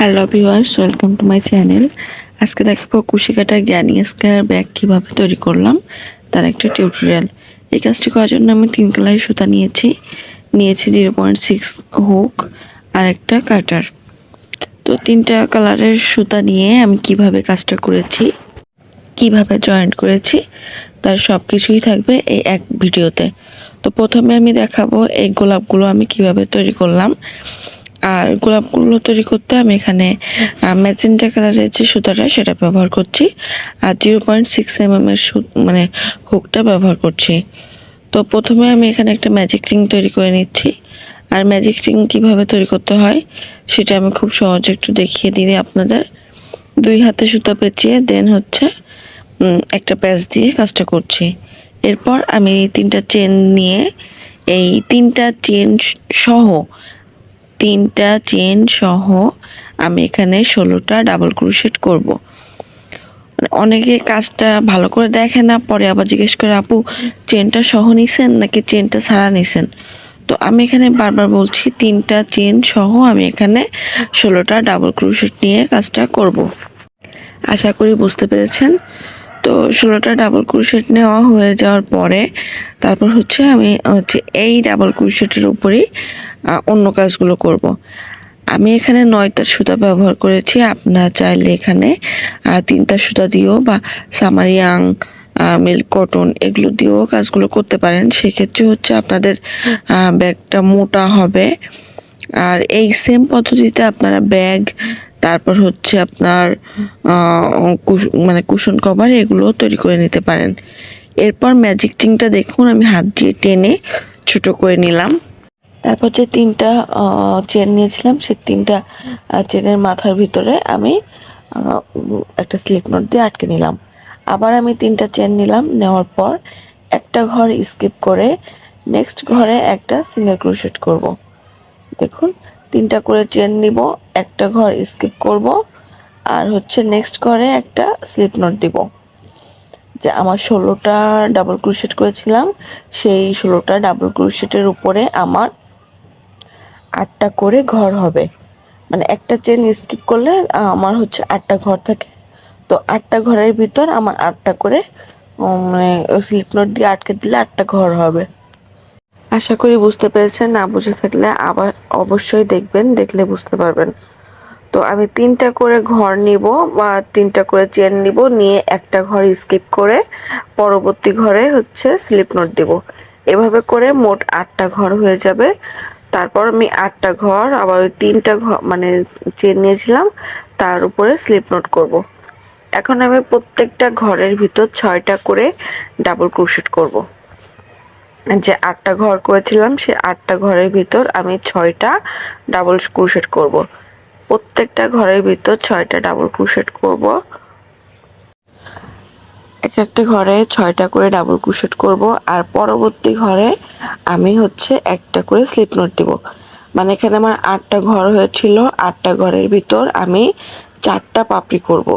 Hello viewers welcome to my channel আজকে দেখাবো কুশিকাটা জ্ঞানী স্কোয়ার ব্যাগ কীভাবে তৈরি করলাম, তার একটা টিউটোরিয়াল এই কাজটি করার জন্য আমি তিন কালারের সুতা নিয়েছি। নিয়েছি জিরো পয়েন্ট সিক্স হুক আর একটা কাটার তো তিনটা কালারের সুতা নিয়ে আমি কীভাবে কাজটা করেছি, কীভাবে জয়েন্ট করেছি, তার সব কিছুই থাকবে এই এক ভিডিওতে। তো প্রথমে আমি দেখাবো এই গোলাপগুলো আমি কীভাবে তৈরি করলাম। আর গোলাপগুলো তৈরি করতে আমি এখানে ম্যাজেন্টা কালারের যে সুতাটা সেটা ব্যবহার করছি। আর zero point six M M এর সু- মানে হুকটা ব্যবহার করছি। তো প্রথমে আমি এখানে একটা ম্যাজিক রিং তৈরি করে নিচ্ছি। আর ম্যাজিক রিং কীভাবে তৈরি করতে হয় সেটা আমি খুব সহজে একটু দেখিয়ে দিই আপনাদের। দুই হাতে সুতা পেঁচিয়ে, দেন হচ্ছে একটা প্যাচ দিয়ে কাজটা করছি। এরপর আমি তিনটা চেন নিয়ে, এই তিনটা চেন সহ তিনটা চেন সহ আমি এখানে ষোলোটা ডাবল ক্রুশেট করব। অনেকে কাজটা ভালো করে দেখে না, পরে আবার জিজ্ঞেস করে, আপু চেনটা সহ নিছেন নাকি চেনটা ছাড়া নিছেন? তো আমি এখানে বারবার বলছি, তিনটা চেন সহ আমি এখানে ষোলোটা ডাবল ক্রুশেট নিয়ে কাজটা করব। আশা করি বুঝতে পেরেছেন। তো ষোলোটা ডাবল ক্রুশেট নেওয়া হয়ে যাওয়ার পরে তারপর হচ্ছে আমি হচ্ছে এই ডাবল ক্রুশেটের উপরেই অন্য কাজগুলো করব। আমি এখানে নয়টা সুতা ব্যবহার করেছি, আপনারা চাইলে এখানে তিনটা সুতা দিয়েও বা সামারিয়াং মিল্ক, কটন এগুলো দিয়েও কাজগুলো করতে পারেন সেক্ষেত্রে হচ্ছে আপনাদের ব্যাগটা মোটা হবে আর এই সেম পদ্ধতিতে আপনারা ব্যাগ তারপর হচ্ছে আপনার মানে কুশন কভার এগুলো তৈরি করে নিতে পারেন। এরপর ম্যাজিক টিংটা দেখুন, আমি হাত দিয়ে টেনে ছোট করে নিলাম। তারপর যে তিনটা চেন নিয়েছিলাম সেই তিনটা চেনের মাথার ভিতরে আমি একটা স্লিপ নোট দিয়ে আটকে নিলাম। আবার আমি তিনটা চেন নিলাম, নেওয়ার পর একটা ঘর স্কিপ করে নেক্সট ঘরে একটা সিঙ্গেল ক্রোশেট করব। দেখুন তিনটা করে চেন নিব, একটা ঘর স্কিপ করব, আর হচ্ছে নেক্সট ঘরে একটা স্লিপ নোট দিব। যে আমার ষোলোটা ডাবল ক্রুশেট করেছিলাম, সেই ষোলোটা ডাবল ক্রুশেটের উপরে আমার আটটা করে ঘর হবে। মানে একটা চেন স্কিপ করলে আমার হচ্ছে আটটা ঘর থাকে। তো আটটা ঘরের ভিতর আমার আটটা করে মানে স্লিপ নোট দিয়ে আটকে দিলে আটটা ঘর হবে। আশা করি বুঝতে পেরেছেন, না বুঝে থাকলে আবার অবশ্যই দেখবেন, দেখলে বুঝতে পারবেন তো আমি তিনটা করে ঘর নিব, বা তিনটা করে চেন নিব, নিয়ে একটা ঘর স্কিপ করে পরবর্তী ঘরে হচ্ছে স্লিপ নোট দিব এভাবে করে মোট আটটা ঘর হয়ে যাবে তারপর আমি আটটা ঘর, আবার ওই তিনটা ঘর মানে চেন নিয়েছিলাম, তার উপরে স্লিপ নোট করব। এখন আমি প্রত্যেকটা ঘরের ভিতর ছয়টা করে ডাবল ক্রোশেট করব। যে আটটা ঘর করেছিলাম সেই আটটা ঘরের ভিতর আমি ছয়টা ডাবল ক্রুশেট করব। প্রত্যেকটা ঘরের ভিতর ছয়টা ডাবল ক্রুশেট করব। এক একটা ঘরে ছয়টা করে ডাবল ক্রুশেট করব। আর পরবর্তী ঘরে আমি হচ্ছে একটা করে স্লিপ নোট দিব। মানে এখানে আমার আটটা ঘর হয়েছিল, আটটা ঘরের ভিতর আমি চারটা পাপড়ি করব।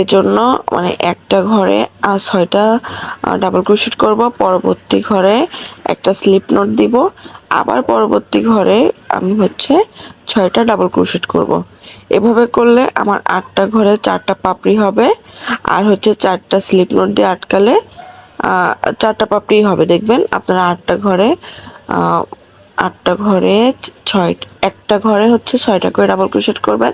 এজন্য মানে একটা ঘরে ছয়টা ডাবল ক্রোশেট করব, পরবর্তী ঘরে একটা স্লিপ নোট দিব, আবার পরবর্তী ঘরে আমি হচ্ছে ছয়টা ডাবল ক্রোশেট করব। এভাবে করলে আমার আটটা ঘরে চারটা পাপড়ি হবে, আর হচ্ছে চারটা স্লিপ নোট দিয়ে আটকালে চারটা পাপড়ি হবে, দেখবেন আপনারা আটটা ঘরে আটটা ঘরে ছয়, একটা ঘরে হচ্ছে ছয়টা করে ডাবল ক্রোশেট করবেন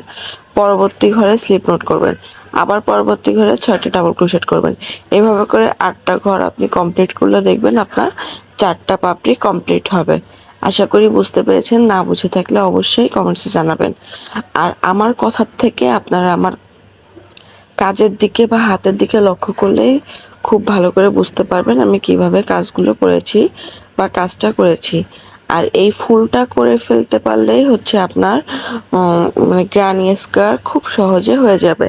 পরবর্তী ঘরে স্লিপ নোট করবেন। আবার পরবর্তী ঘরে ছয়টা ডাবল ক্রোশেট করবেন। এভাবে করে আটটা ঘর আপনি কমপ্লিট করলে দেখবেন আপনার চারটা পাপড়ি কমপ্লিট হবে। আশা করি বুঝতে পেরেছেন। না বুঝে থাকলে অবশ্যই কমেন্টসে জানাবেন। আর আমার কথার থেকে আপনারা আমার কাজের দিকে বা হাতের দিকে লক্ষ্য করলেই খুব ভালো করে বুঝতে পারবেন আমি কীভাবে কাজগুলো করেছি বা কাজটা করেছি। আর এই ফুলটা করে ফেলতে পারলেই হচ্ছে আপনার মানে গ্রানি স্কোয়ার খুব সহজে হয়ে যাবে।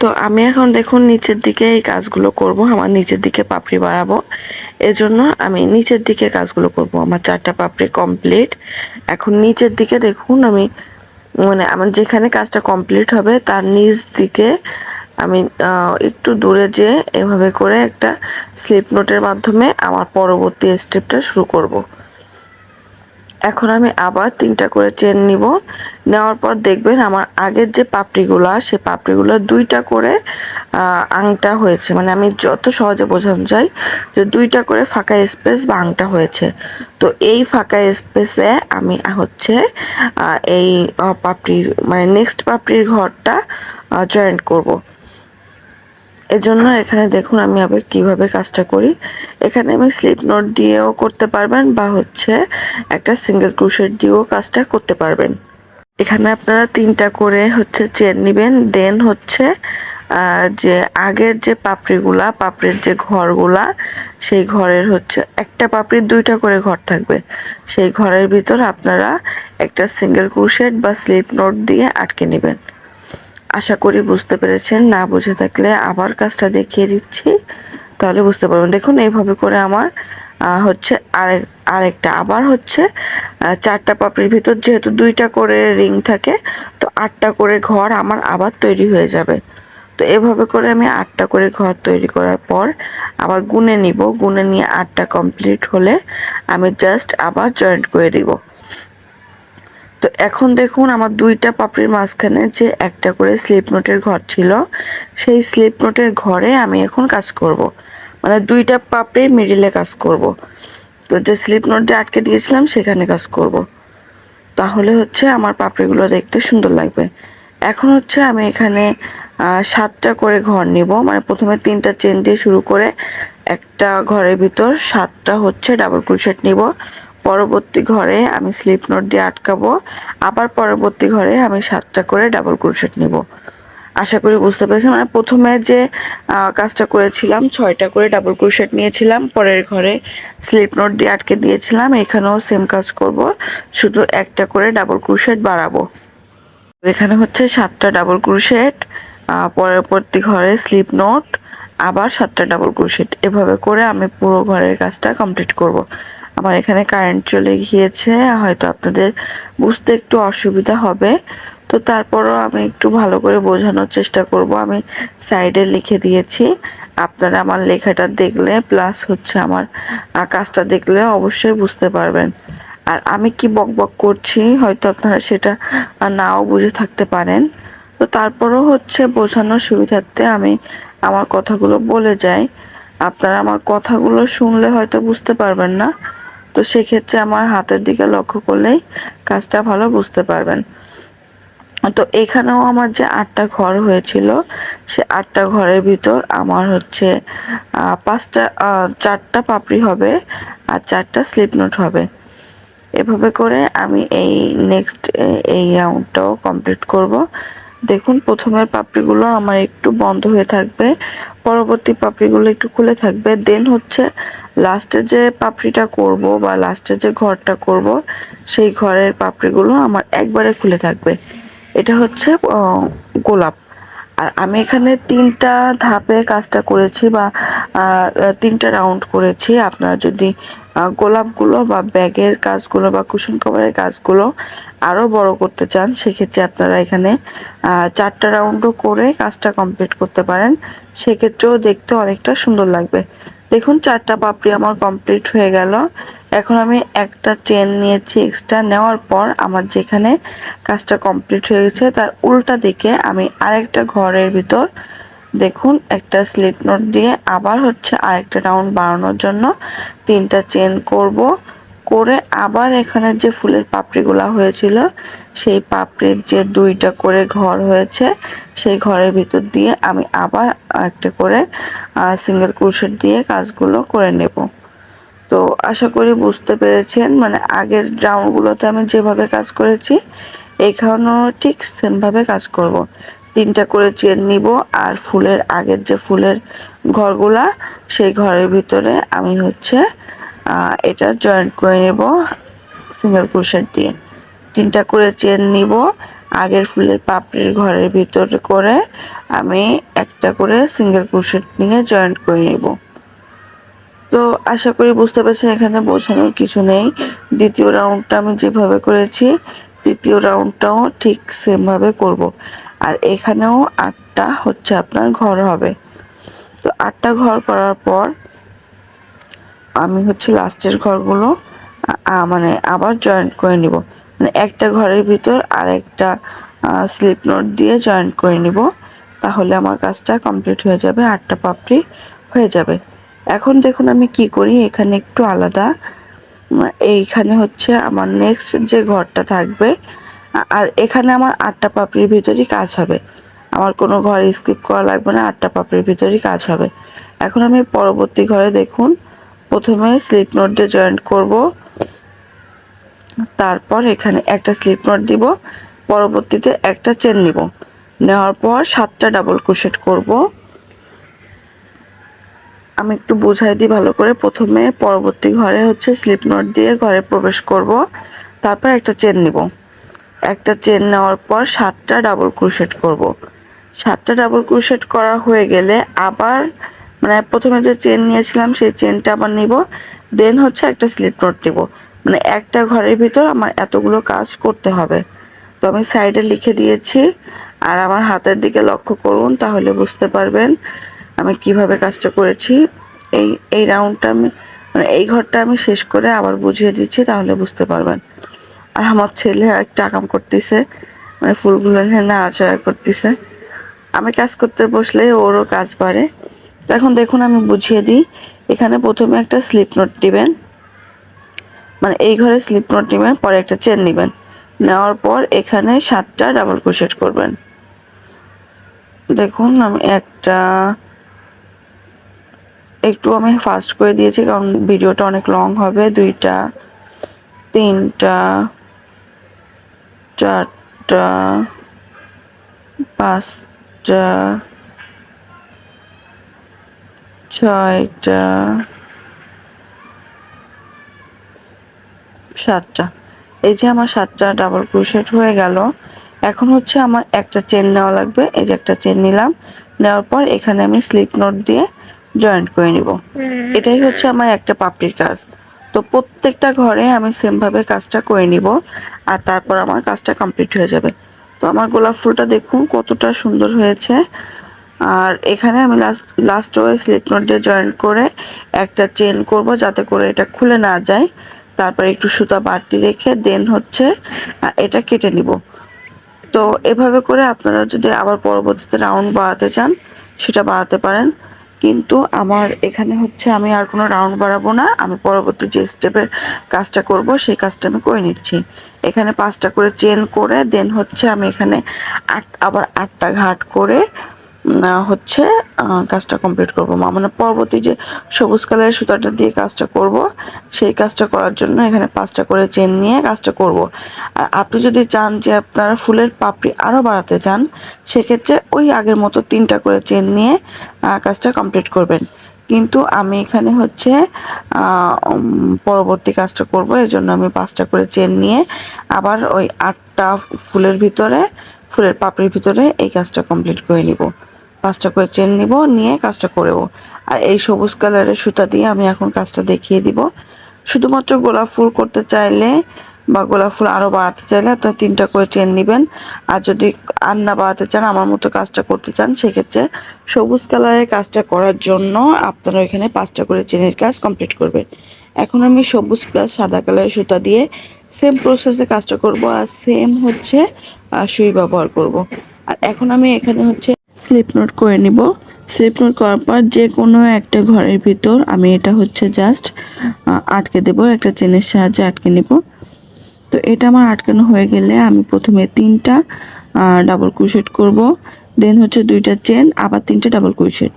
তো আমি এখন দেখুন নিচের দিকে এই কাজগুলো করব, আমার নিচের দিকে পাপড়ি বাড়াবো। এজন্য আমি নিচের দিকে কাজগুলো করব, আমার চারটা পাপড়ি কমপ্লিট এখন নিচের দিকে দেখুন আমি মানে আমার যেখানে কাজটা কমপ্লিট হবে, তার নিচ দিকে আমি একটু দূরে যে এভাবে করে একটা স্লিপ নোটের মাধ্যমে আমার পরবর্তী স্টেপটা শুরু করব। এখন আমি আবার তিনটা করে চেন নিব। নেওয়ার পর দেখবেন আমার আগের যে পাপড়িগুলো, সে পাপড়িগুলো দুইটা করে আংটা হয়েছে। মানে আমি যত সহজে বোঝানো চাই যে দুইটা করে ফাঁকা স্পেস বা আংটা হয়েছে। তো এই ফাঁকা স্পেসে আমি হচ্ছে এই পাপড়ির মানে নেক্সট পাপড়ির ঘরটা জয়েন্ট করব। এজন্য এখানে দেখুন আমি আবার কীভাবে কাজটা করি। এখানে আমি স্লিপ নোট দিয়েও করতে পারবেন বা হচ্ছে একটা সিঙ্গেল ক্রুশেট দিয়েও কাজটা করতে পারবেন। এখানে আপনারা তিনটা করে হচ্ছে চেন নেবেন। দেন হচ্ছে যে আগের যে পাপড়িগুলা, পাপড়ির যে ঘরগুলা, সেই ঘরের হচ্ছে একটা পাপড়ির দুইটা করে ঘর থাকবে। সেই ঘরের ভিতর আপনারা একটা সিঙ্গেল ক্রুশেট বা স্লিপ নোট দিয়ে আটকে নেবেন। আশা করি বুঝতে পেরেছেন। না বুঝে থাকলে আবার কাজটা দেখিয়ে দিচ্ছি। তাহলে বুঝতে পারবেন। দেখুন, এইভাবে করে আমার হচ্ছে আরেক, আরেকটা আবার হচ্ছে চারটা পাপড়ির ভিতর যেহেতু দুইটা করে রিং থাকে, তো আটটা করে ঘর আমার আবার তৈরি হয়ে যাবে। তো এভাবে করে আমি আটটা করে ঘর তৈরি করার পর আবার গুনে নিব। গুনে নিয়ে আটটা কমপ্লিট হলে আমি জাস্ট আবার জয়েন্ট করে দিব। তো এখন দেখুন আমার দুইটা পাপড়ির মাঝখানে যে একটা করে স্লিপ নোটের ঘর ছিল, সেই স্লিপ নোটের ঘরে আমি এখন কাজ করব। মানে দুইটা পাপড়ির মিডিলে কাজ করব। তো যে স্লিপ নোট দিয়ে আটকে দিয়েছিলাম, সেখানে কাজ করব। তাহলে হচ্ছে আমার পাপড়িগুলো দেখতে সুন্দর লাগবে এখন হচ্ছে আমি এখানে সাতটা করে ঘর নিব মানে প্রথমে তিনটা চেন দিয়ে শুরু করে একটা ঘরের ভিতর সাতটা হচ্ছে ডাবল ক্রুশেট নিব পরবর্তী ঘরে আমি স্লিপ নোট দিয়ে আটকাবো। আবার পরবর্তী ঘরে আমি সাতটা করে ডাবল ক্রুশেট নিব। আশা করি বুঝতে পেরেছেন। মানে প্রথমে যে কাজটা করেছিলাম, ছয়টা করে ডাবল ক্রোশেট নিয়েছিলাম। পরের ঘরে স্লিপ নোট দিয়ে আটকে দিয়েছিলাম। এখানেও সেম কাজ করব। শুধু একটা করে ডাবল ক্রোশেট বাড়াবো। এখানে হচ্ছে সাতটা ডাবল ক্রোশেট পরবর্তী ঘরে স্লিপ নোট আবার সাতটা ডাবল ক্রোশেট এভাবে করে আমি পুরো ঘরের কাজটা কমপ্লিট করব। আমার এখানে কারেন্ট চলে গিয়েছে, হয়তো আপনাদের বুঝতে একটু অসুবিধা হবে। তো তারপরও আমি একটু ভালো করে বোঝানোর চেষ্টা করব। আমি সাইডে লিখে দিয়েছি। আপনারা আমার লেখাটা দেখলে প্লাস হচ্ছে আমার কাজটা দেখলে অবশ্যই বুঝতে পারবেন। আর আমি কি বক বক করছি, হয়তো আপনারা সেটা নাও বুঝে থাকতে পারেন। তো তারপরও হচ্ছে বোঝানোর সুবিধার্থে আমি আমার কথাগুলো বলে যাই। আপনারা আমার কথাগুলো শুনলে হয়তো বুঝতে পারবেন না। তো সেক্ষেত্রে আমার হাতের দিকে লক্ষ্য করলেই কাজটা ভালো বুঝতে পারবেন। তো এখানেও আমার যে আটটা ঘর হয়েছিল, সে আটটা ঘরের ভিতর আমার হচ্ছে পাঁচটা চারটা পাপড়ি হবে আর চারটা স্লিপ নোট হবে। এভাবে করে আমি এই নেক্সট এই রাউন্ডটাও কমপ্লিট করব। দেখুন, প্রথমের পাপড়িগুলো আমার একটু বন্ধ হয়ে থাকবে। পরবর্তী পাপড়িগুলো একটু খুলে থাকবে। দেন হচ্ছে লাস্টে যে পাপড়িটা করব বা লাস্টে যে ঘরটা করব, সেই ঘরের পাপড়িগুলো আমার একবারে খুলে থাকবে। এটা হচ্ছে গোলাপ। আর আমি এখানে তিনটা ধাপে কাজটা করেছি বা তিনটা রাউন্ড করেছি। আপনারা যদি গোলাপগুলো বা ব্যাগের কাজগুলো বা কুশন কভারের কাজগুলো আরও বড় করতে চান, সেক্ষেত্রে আপনারা এখানে চারটা রাউন্ডও করে কাজটা কমপ্লিট করতে পারেন। সেক্ষেত্রেও দেখতে অনেকটা সুন্দর লাগবে। দেখুন, চারটা পাপড়ি আমার কমপ্লিট হয়ে গেল। এখন আমি একটা চেন নিয়েছি এক্সট্রা নেওয়ার পর আমার যেখানে কাজটা কমপ্লিট হয়ে গেছে, তার উল্টা দিকে আমি আরেকটা ঘরের ভিতর দেখুন, একটা স্লিপ নোট দিয়ে আবার হচ্ছে আরেকটা রাউন্ড বাড়ানোর জন্য তিনটা চেন করব। করে আবার এখানে যে ফুলের পাপড়িগুলা হয়েছিল, সেই পাপড়ির যে দুইটা করে ঘর হয়েছে, সেই ঘরের ভিতর দিয়ে আমি আবার একটা করে সিঙ্গেল ক্রুশেট দিয়ে কাজগুলো করে নেব তো আশা করি বুঝতে পেরেছেন মানে আগের রাউন্ডগুলোতে আমি যেভাবে কাজ করেছি, এখানেও ঠিক সেমভাবে কাজ করব। তিনটা করে চেন নিব আর ফুলের আগের যে ফুলের ঘরগুলা, সেই ঘরের ভিতরে আমি হচ্ছে এটা জয়েন্ট করে নেব সিঙ্গেল ক্রোশেট দিয়ে। তিনটা করে চেন নিব, আগের ফুলের পাপড়ির ঘরের ভিতরে করে আমি একটা করে সিঙ্গেল ক্রোশেট নিয়ে জয়েন্ট করে নেব। তো আশা করি বুঝতে পারছেন, এখানে বোঝানোর কিছু নেই। দ্বিতীয় রাউন্ডটা আমি যেভাবে করেছি, তৃতীয় রাউন্ডটাও ঠিক সেমভাবে করব। আর এখানেও আটটা হচ্ছে আপনার ঘর হবে। তো আটটা ঘর করার পর আমি হচ্ছে লাস্টের ঘরগুলো মানে আবার জয়েন্ট করে নিব। মানে একটা ঘরের ভিতর আর একটা স্লিপ নোট দিয়ে জয়েন্ট করে নিব। তাহলে আমার কাজটা কমপ্লিট হয়ে যাবে, আটটা পাপড়ি হয়ে যাবে। এখন দেখুন আমি কি করি, এখানে একটু আলাদা। এইখানে হচ্ছে আমার নেক্সট যে ঘরটা থাকবে, আর এখানে আমার আটটা পাপড়ির ভিতরই কাজ হবে। আমার কোনো ঘর স্কিপ করা লাগবে না, আটটা পাপড়ির ভিতরই কাজ হবে। এখন আমি পরবর্তী ঘরে দেখুন প্রথমে স্লিপ নোট দিয়ে জয়েন্ট করব। তারপর এখানে একটা স্লিপ নোট দিব, পরবর্তীতে একটা চেন নিব। নেওয়ার পর সাতটা ডাবল ক্রোশেট করব। আমি একটু বোঝাই দিই ভালো করে। প্রথমে পরবর্তী ঘরে হচ্ছে স্লিপ নোট দিয়ে ঘরে প্রবেশ করব, তারপর একটা চেন নিব। একটা চেন নেওয়ার পর সাতটা ডাবল ক্রোশেট করব। সাতটা ডাবল ক্রোশেট করা হয়ে গেলে আবার মানে প্রথমে যে চেন নিয়েছিলাম, সেই চেনটা আবার নিব। দেন হচ্ছে একটা স্লিপ নোট নিব। মানে একটা ঘরের ভিতর আমার এতগুলো কাজ করতে হবে। তো আমি সাইডে লিখে দিয়েছি। আর আমার হাতের দিকে লক্ষ্য করুন, তাহলে বুঝতে পারবেন আমি কীভাবে কাজটা করেছি। এই এই রাউন্ডটা আমি মানে এই ঘরটা আমি শেষ করে আবার বুঝিয়ে দিচ্ছি, তাহলে বুঝতে পারবেন। আর আমার ছেলে একটা আকাম করতেছে। মানে ফুলগুলো নিয়ে নাড়াচাড়া করতেছে। আমি কাজ করতে বসলে ওরও কাজ বাড়ে। এখন দেখুন আমি বুঝিয়ে দিই। এখানে প্রথমে একটা স্লিপ নোট দিবেন। মানে এই ঘরে স্লিপ নোট নেবেন, পরে একটা চেন নেবেন। নেওয়ার পর এখানে সাতটা ডাবল ক্রোশেট করবেন। দেখুন আমি একটা, একটু আমি ফাস্ট করে দিয়েছি, কারণ ভিডিওটা অনেক লং হবে। দুইটা, তিনটা, চারটা, পাঁচটা ছয়টা সাতটা। এই যে আমার সাতটা ডাবল ক্রোশেট হয়ে গেল। এখন হচ্ছে আমার একটা চেন নেওয়া লাগবে। এই যে একটা চেন নিলাম। নেওয়ার পর এখানে আমি স্লিপ নোট দিয়ে জয়েন্ট করে নিব। এটাই হচ্ছে আমার একটা পাপড়ির কাজ। তো প্রত্যেকটা ঘরে আমি সেমভাবে কাজটা করে নিব। আর তারপর আমার কাজটা কমপ্লিট হয়ে যাবে। তো আমার গোলাপ ফুলটা দেখুন কতটা সুন্দর হয়েছে। আর এখানে আমি last last way slip knot দিয়ে জয়েন করে একটা চেন করব যাতে করে এটা খুলে না যায়। তারপর একটু সুতা বাড়তি রেখে দেন হচ্ছে এটা কেটে নিব। তো এভাবে করে আপনারা যদি আবার পরবর্তীতে রাউন্ড বাড়াতে চান, সেটা বাড়াতে পারেন। কিন্তু আমার এখানে হচ্ছে আমি আর কোনো রাউন্ড বাড়াবো না। আমি পরবর্তী যে স্টেপের কাজটা করব, সেই কাজটা আমি করে নিচ্ছি। এখানে পাঁচটা করে চেন করে দেন হচ্ছে আমি এখানে আট, আবার আটটা ঘাট করে হচ্ছে কাজটা কমপ্লিট করব। মা মানে পরবর্তী যে সবুজ কালারের সুতাটা দিয়ে কাজটা করব, সেই কাজটা করার জন্য এখানে পাঁচটা করে চেন নিয়ে কাজটা করব। আর আপনি যদি চান যে আপনারা ফুলের পাপড়ি আরও বাড়াতে চান, সেক্ষেত্রে ওই আগের মতো তিনটা করে চেন নিয়ে কাজটা কমপ্লিট করবেন। কিন্তু আমি এখানে হচ্ছে পরবর্তী কাজটা করব এই জন্য আমি পাঁচটা করে চেন নিয়ে আবার ওই আটটা ফুলের ভিতরে, ফুলের পাপড়ির ভিতরে এই কাজটা কমপ্লিট করে নিব। পাঁচটা করে চেন নিব, নিয়ে কাজটা করেব আর এই সবুজ কালারের সুতা দিয়ে আমি এখন কাজটা দেখিয়ে দিব। শুধুমাত্র গোলাপ ফুল করতে চাইলে বা গোলাপ ফুল আরও বাড়াতে চাইলে আপনার তিনটা করে চেন নেবেন। আর যদি আর না বাড়াতে চান, আমার মতো কাজটা করতে চান, সেক্ষেত্রে সবুজ কালারের কাজটা করার জন্য আপনারা এখানে পাঁচটা করে চেনের কাজ কমপ্লিট করবেন। এখন আমি সবুজ প্লাস সাদা কালারের সুতা দিয়ে সেম প্রসেসে কাজটা করব। আর সেম হচ্ছে সুই ব্যবহার করব। আর এখন আমি এখানে হচ্ছে স্লিপ নোট করে নিব। স্লিপ নোট করার পর যে কোনো একটা ঘরের ভিতর আমি এটা হচ্ছে জাস্ট আটকে দেব। একটা চেনের সাহায্যে আটকে নিব। তো এটা আমার আটকানো হয়ে গেলে আমি প্রথমে তিনটা ডাবল ক্রোশেট করব। দেন হচ্ছে দুইটা চেন আবার তিনটা ডাবল ক্রোশেট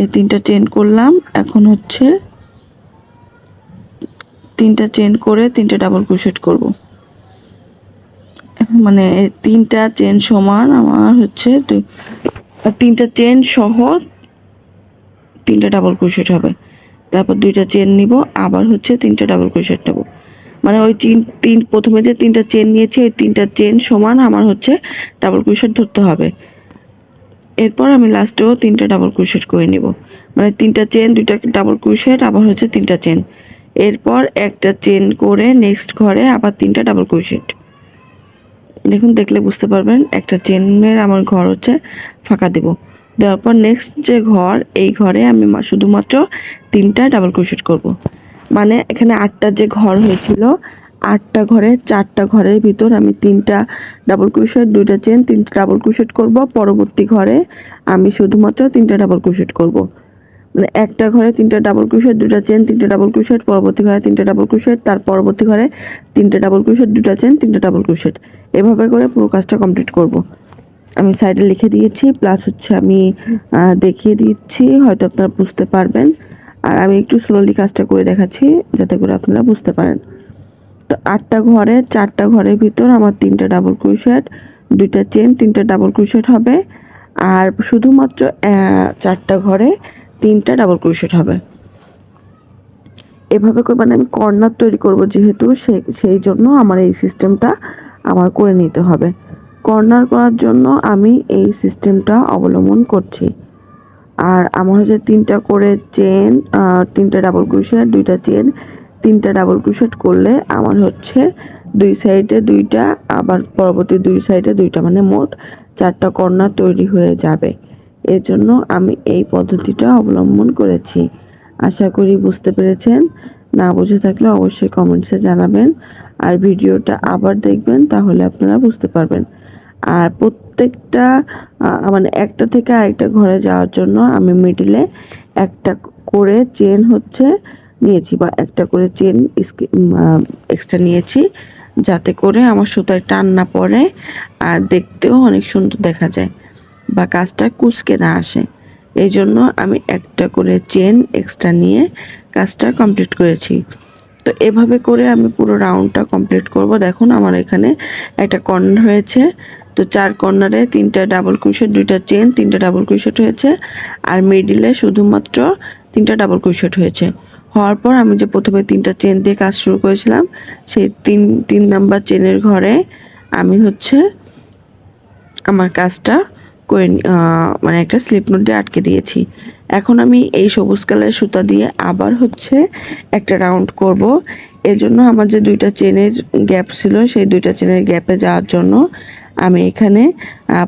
এই তিনটা চেন করলাম। এখন হচ্ছে তিনটা চেন করে তিনটা ডাবল ক্রোশেট করব। মানে তিনটা চেন সমান আমার হচ্ছে তিনটা চেন সহ তিনটা ডাবল ক্রোশেট হবে। তারপর দুইটা চেন নিব, আবার হচ্ছে তিনটা ডাবল ক্রোশেট নেব। মানে ওই তিন তিন, প্রথমে যে তিনটা চেন নিয়েছি, ওই তিনটা চেন সমান আমার হচ্ছে ডাবল ক্রোশেট ধরতে হবে। এরপর আমি লাস্টেও তিনটা ডাবল ক্রোশেট করে নিব। মানে তিনটা চেন, দুইটা ডাবল ক্রোশেট আবার হচ্ছে তিনটা চেন। এরপর একটা চেন করে নেক্সট ঘরে আবার তিনটা ডাবল ক্রোশেট দেখুন দেখলে বুঝতে পারবেন একটা চেনের আমার ঘর হচ্ছে ফাঁকা দেব। দেওয়ার পর নেক্সট যে ঘর, এই ঘরে আমি শুধুমাত্র তিনটা ডাবল ক্রোশেট করব। মানে এখানে আটটা যে ঘর হয়েছিল, আটটা ঘরে, চারটা ঘরের ভিতর আমি তিনটা ডাবল ক্রোশেট দুইটা চেন তিনটা ডাবল ক্রোশেট করব। পরবর্তী ঘরে আমি শুধুমাত্র তিনটা ডাবল ক্রোশেট করব। একটা ঘরে তিনটা ডাবল ক্রোশেট দুটা চেন তিনটা ডাবল ক্রোশেট পরবর্তী ঘরে তিনটা ডাবল ক্রোশেট তার পরবর্তী ঘরে তিনটা ডাবল ক্রোশেট দুটা চেন তিনটা ডাবল ক্রোশেট এভাবে করে পুরো কাজটা কমপ্লিট করব। আমি সাইডে লিখে দিয়েছি প্লাস হচ্ছে আমি দেখিয়ে দিচ্ছি, হয়তো আপনারা বুঝতে পারবেন। আর আমি একটু স্লোলি কাজটা করে দেখাচ্ছি, যাতে করে আপনারা বুঝতে পারেন। তো আটটা ঘরে, চারটা ঘরের ভিতর আমার তিনটা ডাবল ক্রোশেট দুইটা চেন তিনটা ডাবল ক্রোশেট হবে। আর শুধুমাত্র চারটা ঘরে তিনটা ডাবল ক্রোশেট হবে। এভাবে করে মানে আমি কর্নার তৈরি করব যেহেতু সেই জন্য আমার এই সিস্টেমটা আমার করে নিতে হবে। কর্নার করার জন্য আমি এই সিস্টেমটা অবলম্বন করছি। আর আমার হচ্ছে তিনটা করে চেন তিনটা ডাবল ক্রোশেট দুইটা চেন তিনটা ডাবল ক্রোশেট করলে আমার হচ্ছে দুই সাইডে দুইটা, আবার পরবর্তী দুই সাইডে দুইটা মানে মোট চারটা কর্নার তৈরি হয়ে যাবে। এর জন্য আমি এই পদ্ধতিটা অবলম্বন করেছি। আশা করি বুঝতে পেরেছেন। না বুঝে থাকলে অবশ্যই কমেন্টসে জানাবেন। আর ভিডিওটা আবার দেখবেন, তাহলে আপনারা বুঝতে পারবেন। আর প্রত্যেকটা মানে একটা থেকে আরেকটা ঘরে যাওয়ার জন্য আমি মিডিলে একটা করে চেন হচ্ছে নিয়েছি বা একটা করে চেন এক্সট্রা নিয়েছি যাতে করে আমার সুতায় টান না পড়ে আর দেখতেও অনেক সুন্দর দেখা যায়। বা কাজটা কুচকে না আসে। এই জন্য আমি একটা করে চেন এক্সট্রা নিয়ে কাজটা কমপ্লিট করেছি। তো এভাবে করে আমি পুরো রাউন্ডটা কমপ্লিট করব। দেখুন আমার এখানে একটা কর্নার হয়েছে। তো চার কর্নারে তিনটা ডাবল ক্রোশেট দুইটা চেন তিনটা ডাবল ক্রোশেট হয়েছে। আর মিডিলে শুধুমাত্র তিনটা ডাবল ক্রোশেট হয়েছে। হওয়ার পর আমি যে প্রথমে তিনটা চেন দিয়ে কাজ শুরু করেছিলাম, সেই তিন তিন নাম্বার চেনের ঘরে আমি হচ্ছে আমার কাজটা করে মানে একটা স্লিপ নোট দিয়ে আটকে দিয়েছি। এখন আমি এই সবুজ কালারের সুতা দিয়ে আবার হচ্ছে একটা রাউন্ড করব। এর জন্য আমার যে দুইটা চেনের গ্যাপ ছিল, সেই দুইটা চেনের গ্যাপে যাওয়ার জন্য আমি এখানে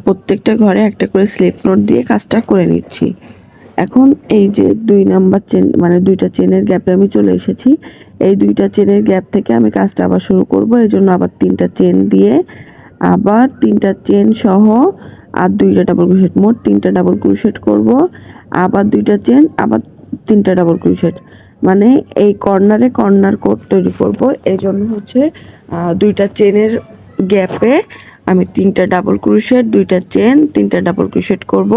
প্রত্যেকটা ঘরে একটা করে স্লিপ নোট দিয়ে কাজটা করে নিচ্ছি। এখন এই যে দুই নাম্বার চেন মানে দুইটা চেনের গ্যাপে আমি চলে এসেছি। এই দুইটা চেনের গ্যাপ থেকে আমি কাজটা আবার শুরু করব। এই জন্য আবার তিনটা চেন দিয়ে আবার তিনটা চেন সহ আর দুইটা ডাবল ক্রোশেট মোট তিনটা ডাবল ক্রোশেট করব, আবার দুইটা চেন আবার তিনটা ডাবল ক্রোশেট মানে এই কর্নারে কর্নার কোড তৈরি করব এই জন্য হচ্ছে দুইটা চেনের গ্যাপে আমি তিনটা ডাবল ক্রোশেট দুইটা চেন তিনটা ডাবল ক্রোশেট করব।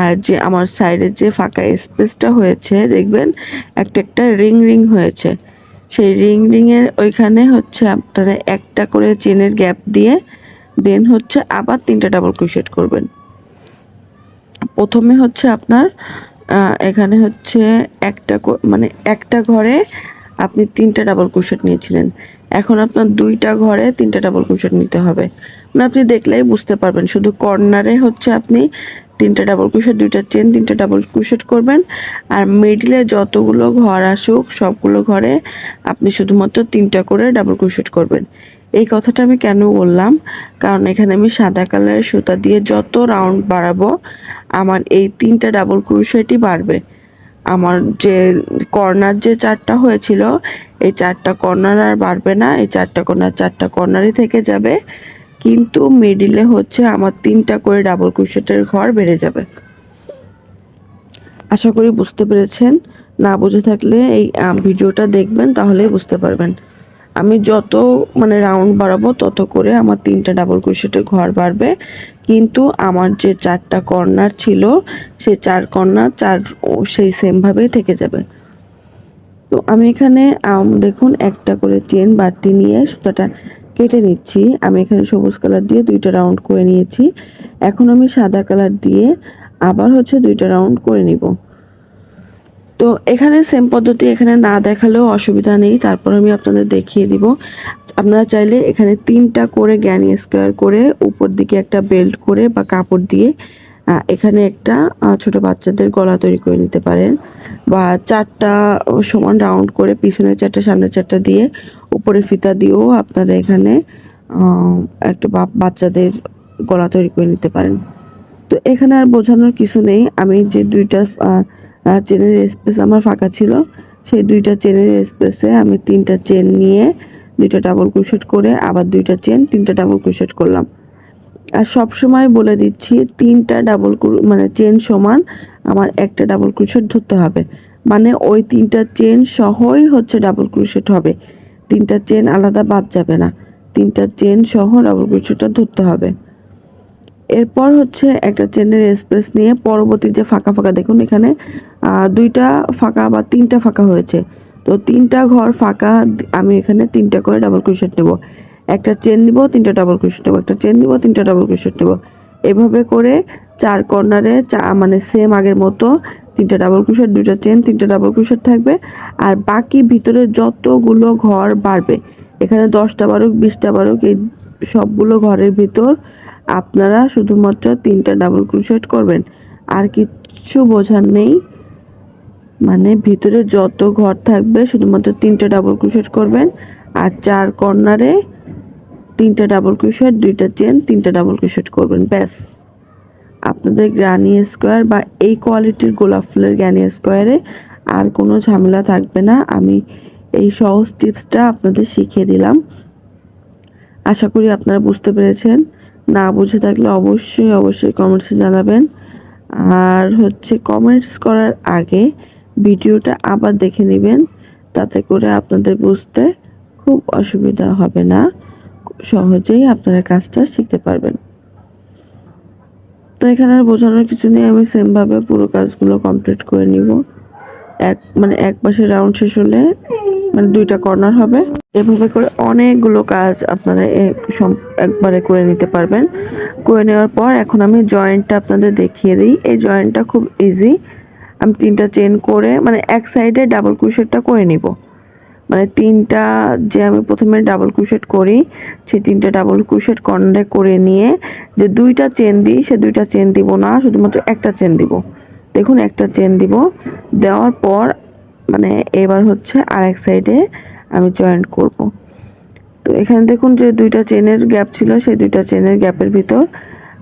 আর যে আমার সাইডের যে ফাঁকা স্পেসটা হয়েছে, দেখবেন, একটা একটা রিং রিং হয়েছে। সেই রিং রিংয়ের ওইখানে হচ্ছে আপনারা একটা করে চেনের গ্যাপ দিয়ে দেন হচ্ছে আবার তিনটা ডাবল ক্রোশেট করবেন। প্রথমে হচ্ছে আপনার এখানে হচ্ছে একটা মানে একটা ঘরে আপনি তিনটা ডাবল ক্রোশেট নিয়েছিলেন। এখন আপনার দুইটা ঘরে তিনটা ডাবল ক্রোশেট নিতে হবে। মানে আপনি দেখলেই বুঝতে পারবেন, শুধু কর্নারে হচ্ছে আপনি তিনটা ডাবল ক্রোশেট দুইটা চেন তিনটা ডাবল ক্রোশেট করবেন। আর মিডিলে যতগুলো ঘর আসুক, সবগুলো ঘরে আপনি শুধুমাত্র তিনটা করে ডাবল ক্রোশেট করবেন। এই কথাটা আমি কেন বললাম? কারণ এখানে আমি সাদা কালারের সুতা দিয়ে যত রাউন্ড বাড়াবো, আমার এই তিনটা ডাবল ক্রোশেটই বাড়বে। আমার যে কর্নার যে চারটা হয়েছিল, এই চারটা কর্নার আর বাড়বে না, এই চারটা কর্নার চারটা কর্নারই থেকে যাবে। কিন্তু মিডিলে হচ্ছে আমার তিনটা করে ডাবল ক্রোশেটের ঘর বেড়ে যাবে। আশা করি বুঝতে পেরেছেন। না বুঝে থাকলে এই ভিডিওটা দেখবেন, তাহলেই বুঝতে পারবেন। আমি যত মানে রাউন্ড বাড়াবো, তত করে আমার তিনটা ডাবল ক্রোশেটের ঘর বাড়বে। কিন্তু আমার যে চারটা কর্নার ছিল, সেই চার কর্নার চার সেই সেমভাবেই থেকে যাবে। তো আমি এখানে দেখুন, একটা করে চেন বাড়তি নিয়ে সুতাটা কেটে নিচ্ছি। আমি এখানে সবুজ কালার দিয়ে দুইটা রাউন্ড করে নিয়েছি। এখন আমি সাদা কালার দিয়ে আবার হচ্ছে দুইটা রাউন্ড করে নিব। তো এখানে সেম পদ্ধতি, এখানে না দেখালেও অসুবিধা নেই। তারপর আমি আপনাদের দেখিয়ে দিব। আপনারা চাইলে এখানে তিনটা করে জ্ঞানী স্কোয়ার করে উপর দিকে একটা বেল্ট করে বা কাপড় দিয়ে এখানে একটা ছোট বাচ্চাদের গলা তৈরি করে নিতে পারেন। বা চারটা সমান রাউন্ড করে পিছনে চারটা সামনে চারটা দিয়ে উপরে ফিতা দিয়েও আপনারা এখানে একটা বাচ্চাদের গলা তৈরি করে নিতে পারেন। তো এখানে আর বোঝানোর কিছু নেই। আমি যে দুইটা চেনের স্পেস আমার ফাঁকা ছিল, সেই দুইটা চেনের স্পেসে আমি তিনটা চেন নিয়ে দুইটা ডাবল ক্রোশেট করে আবার দুইটা চেন তিনটা ডাবল ক্রোশেট করলাম। আর সব সময় বলে দিচ্ছি, তিনটা ডাবল মানে চেন সমান আমার একটা ডাবল ক্রোশেট ধরতে হবে। মানে ওই তিনটা চেন সহই হচ্ছে ডাবল ক্রোশেট হবে। তিনটা চেন আলাদা বাদ যাবে না। তিনটা চেন সহ ডাবল ক্রোশেটটা ধরতে হবে। এরপর হচ্ছে একটা চেনের স্পেস নিয়ে পরবর্তী যে ফাঁকা ফাঁকা, দেখুন এখানে দুইটা ফাঁকা বা তিনটা ফাঁকা হয়েছে। তো তিনটা ঘর ফাঁকা, আমি এখানে তিনটা করে ডাবল ক্রোশেট নেব। একটা চেন নিব, তিনটা ডাবল ক্রোশেট নেব। একটা চেন নিব, তিনটা ডাবল ক্রোশেট নেব। এভাবে করে চার কর্নারে চা মানে সেম আগের মতো, তিনটা ডাবল ক্রোশেট দুটো চেন তিনটা ডাবল ক্রোশেট থাকবে। আর বাকি ভিতরে যতগুলো ঘর বাড়বে, এখানে দশটা বারুক বিশটা বারুক এই সবগুলো ঘরের ভিতর আপনারা শুধুমাত্র তিনটা ডাবল ক্রোশেট করবেন। আর কিচ্ছু বোঝার নেই মানে ভিতরে যত ঘর থাকবে, শুধুমাত্র তিনটা ডাবল ক্রোশেট করবেন। আর চার কর্নারে তিনটা ডাবল ক্রোশেট দুইটা চেন তিনটা ডাবল ক্রোশেট করবেন, ব্যাস। আপনাদের গ্রানি স্কোয়ার বা এই কোয়ালিটির গোলাপ ফুলের গ্রানি স্কোয়ারে আর কোনো ঝামেলা থাকবে না। আমি এই সহজ টিপসটা আপনাদের শিখিয়ে দিলাম। আশা করি আপনারা বুঝতে পেরেছেন। না বুঝে থাকলে অবশ্যই অবশ্যই কমেন্টসে জানাবেন। আর হচ্ছে কমেন্টস করার আগে ভিডিওটা আবার দেখে নেবেন। তাতে করে আপনাদের বুঝতে খুব অসুবিধা হবে না। সহজেই আপনারা কাজটা শিখতে পারবেন। তো এখানে আর বোঝানোর কিছু নেই, আমি সেমভাবে পুরো কাজগুলো কমপ্লিট করে নিব। এক মানে এক পাশে রাউন্ড শেষ হলে মানে দুইটা কর্নার হবে। এভাবে করে অনেকগুলো কাজ আপনারা একবারে করে নিতে পারবেন। করে নেওয়ার পর এখন আমি জয়েন্টটা আপনাদের দেখিয়ে দিই। এই জয়েন্টটা খুব ইজি আমি তিনটা চেন করে মানে এক সাইডে ডাবল ক্রুশেটটা করে নিব। মানে তিনটা যে আমি প্রথমে ডাবল ক্রুশেট করি, সেই তিনটা ডাবল ক্রুশেট কর্নারে করে নিয়ে যে দুইটা চেন দিই, সে দুইটা চেন দিব না, শুধুমাত্র একটা চেন দিব। দেখুন, একটা চেন দিব। দেওয়ার পর মানে এবার হচ্ছে আর এক সাইডে আমি জয়েন্ট করব। তো এখানে দেখুন যে দুইটা চেনের গ্যাপ ছিল, সেই দুইটা চেনের গ্যাপের ভিতর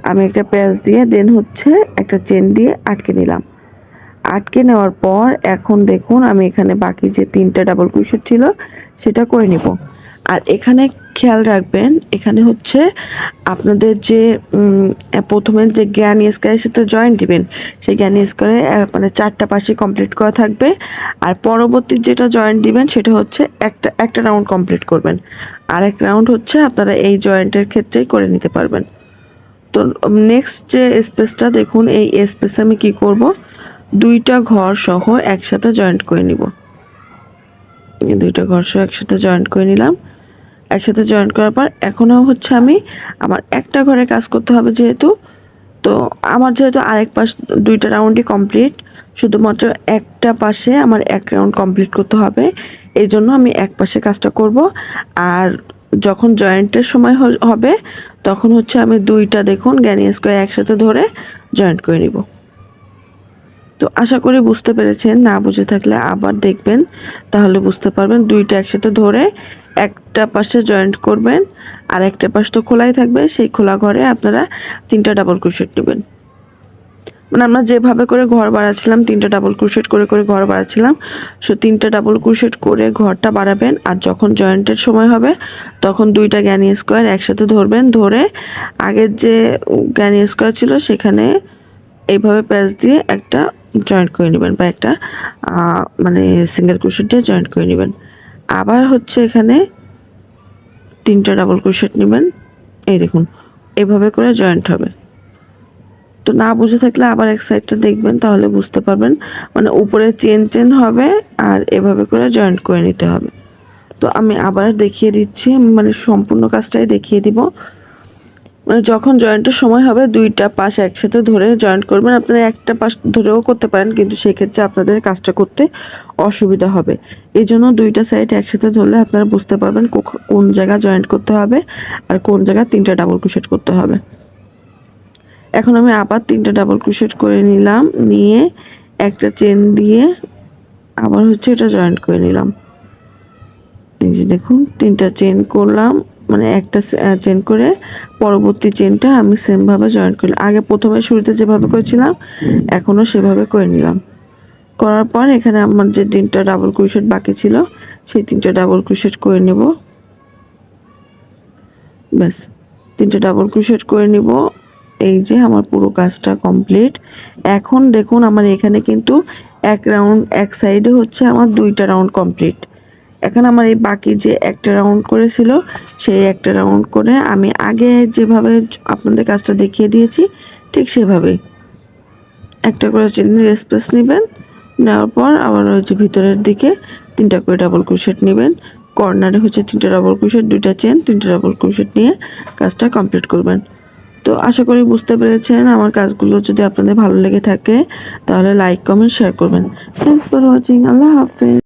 আমি একটা প্যাচ দিয়ে দেন হচ্ছে একটা চেন দিয়ে আটকে নিলাম। আটকে নেওয়ার পর এখন দেখুন আমি এখানে বাকি যে তিনটা ডাবল ক্রুশেট ছিল, সেটা করে নিব। আর এখানে খেয়াল রাখবেন, এখানে হচ্ছে আপনাদের যে প্রথমে যে জ্ঞান স্কোয়ারের সাথে জয়েন্ট দিবেন, সেই জ্ঞান স্কোয়ারে মানে চারটা পাশে কমপ্লিট করা থাকবে। আর পরবর্তী যেটা জয়েন্ট দিবেন, সেটা হচ্ছে একটা একটা রাউন্ড কমপ্লিট করবেন। আর এক রাউন্ড হচ্ছে আপনারা এই জয়েন্টের ক্ষেত্রেই করে নিতে পারবেন। তো নেক্সট যে স্পেসটা দেখুন এই স্পেসে আমি কি করব? দুইটা ঘর সহ একসাথে জয়েন্ট করে নিব। দুইটা ঘর সহ একসাথে জয়েন্ট করে নিলাম। একসাথে জয়েন্ট করার পর এখনও হচ্ছে আমি আমার একটা ঘরে কাজ করতে হবে যেহেতু, তো আমার যেহেতু আরেক পাশ দুইটা রাউন্ডই কমপ্লিট শুধুমাত্র একটা পাশে আমার এক রাউন্ড কমপ্লিট করতে হবে। এই জন্য আমি এক পাশে কাজটা করব। আর যখন জয়েন্টের সময় হবে, তখন হচ্ছে আমি দুইটা দেখুন জ্ঞানী স্কোয়ার একসাথে ধরে জয়েন্ট করে নিব। তো আশা করি বুঝতে পেরেছেন। না বুঝে থাকলে আবার দেখবেন। তাহলে বুঝতে পারবেন দুইটা একসাথে ধরে একটা পাশে জয়েন্ট করবেন আর একটা পাশ তো খোলাই থাকবে। সেই খোলা ঘরে আপনারা তিনটা ডাবল ক্রোশেট নেবেন। মানে আমরা যেভাবে করে ঘর বাড়াচ্ছিলাম, তিনটা ডাবল ক্রোশেট করে করে ঘর বাড়াচ্ছিলাম, সো তিনটা ডাবল ক্রোশেট করে ঘরটা বাড়াবেন আর যখন জয়েন্টের সময় হবে, তখন দুইটা জ্ঞানী স্কোয়ার একসাথে ধরবেন, ধরে আগের যে জ্ঞানী স্কোয়ার ছিল সেখানে এইভাবে প্যাচ দিয়ে একটা জয়েন্ট করে নেবেন বা একটা মানে সিঙ্গেল ক্রোশেট দিয়ে জয়েন্ট করে নেবেন। আবার হচ্ছে এখানে তিনটা ডাবল ক্রোশেট নেবেন। এই দেখুন, এভাবে করে জয়েন্ট হবে। তো না বুঝে থাকলে আবার এক সাইডটা দেখবেন, তাহলে বুঝতে পারবেন। মানে উপরে চেন চেন হবে আর এভাবে করে জয়েন্ট করে নিতে হবে। তো আমি আবার দেখিয়ে দিচ্ছি মানে সম্পূর্ণ কাজটাই দেখিয়ে দিব। মানে যখন জয়েন্টের সময় হবে, দুইটা পাশ একসাথে ধরে জয়েন্ট করবেন। আপনারা একটা পাশ ধরেও করতে পারেন, কিন্তু সেক্ষেত্রে আপনাদের কাজটা করতে অসুবিধা হবে। এই জন্য দুইটা সাইড একসাথে ধরলে আপনারা বুঝতে পারবেন কোন জায়গা জয়েন্ট করতে হবে আর কোন জায়গা তিনটা ডাবল ক্রোশেট করতে হবে। এখন আমি আবার তিনটা ডাবল ক্রোশেট করে নিলাম, নিয়ে একটা চেন দিয়ে আবার হচ্ছে এটা জয়েন্ট করে নিলাম। এই যে দেখুন, তিনটা চেন করলাম। মানে একটা চেন করে পরবর্তী চেনটা আমি সেমভাবে জয়েন করলাম। আগে প্রথমে শুরুতে যেভাবে করেছিলাম এখনও সেভাবে করে নিলাম। করার পর এখানে আমার যে তিনটা ডাবল ক্রোশেট বাকি ছিল, সেই তিনটা ডাবল ক্রোশেট করে নেব। ব্যাস, তিনটা ডাবল ক্রোশেট করে নিব। এই যে আমার পুরো কাজটা কমপ্লিট এখন দেখুন, আমার এখানে কিন্তু এক রাউন্ড এক সাইডে হচ্ছে আমার দুইটা রাউন্ড কমপ্লিট এখন আমার এই বাকি যে একটা রাউন্ড করেছিল, সেই একটা রাউন্ড করে আমি আগে যেভাবে আপনাদের কাজটা দেখিয়ে দিয়েছি, ঠিক সেভাবেই একটা করে চেনের স্পেস নেবেন, নেওয়ার পর আবার যে ভিতরের দিকে তিনটা করে ডাবল ক্রোশেট নেবেন কর্নারে হচ্ছে তিনটা ডাবল ক্রোশেট দুইটা চেন তিনটা ডাবল ক্রোশেট নিয়ে কাজটা কমপ্লিট করবেন। তো আশা করি বুঝতে পেরেছেন আমার কাজগুলো যদি আপনাদের ভালো লেগে থাকে, তাহলে লাইক কমেন্ট শেয়ার করবেন। থ্যাংকস ফর ওয়াচিং আল্লাহ হাফেজ।